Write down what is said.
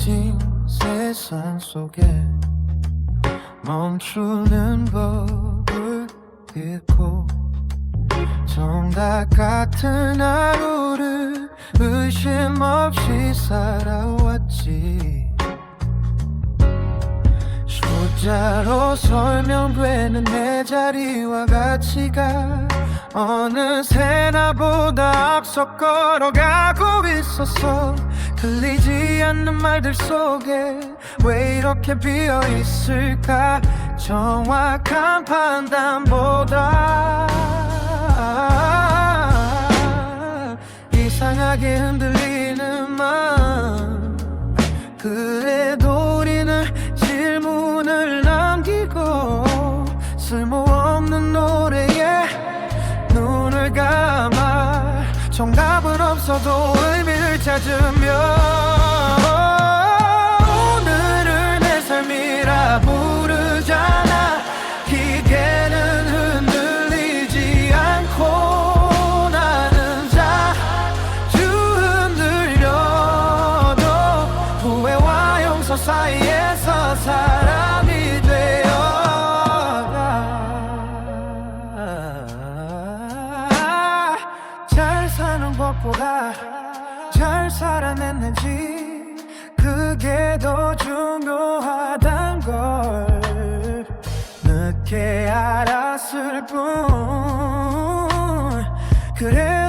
쏟아진 세상 속에 멈추는 법을 잃고 정답 같은 하루를 의심 없이 살아왔지. 숫자로 설명되는 내 자리와 가치가 어느새 나보다 앞서 걸어가고 있었어 들리지 않는 말들 속에 왜 이렇게 비어 있을까? 정확한 판단보다 이상하게 흔들리는 마음. 그래도 우리는 질문을 남기고 쓸모없는 노래에 눈을 감아 정답은 없어도 의미를 찾으며 오늘을 내 삶이라 부르잖아. 기계는 흔들리지 않고 나는 자주 흔들려도 후회와 용서 사이에서 사람이 되어 잘 사는 것보다 잘 살아냈는지 그게 더 중요하단 걸 늦게 알았을 뿐. 그래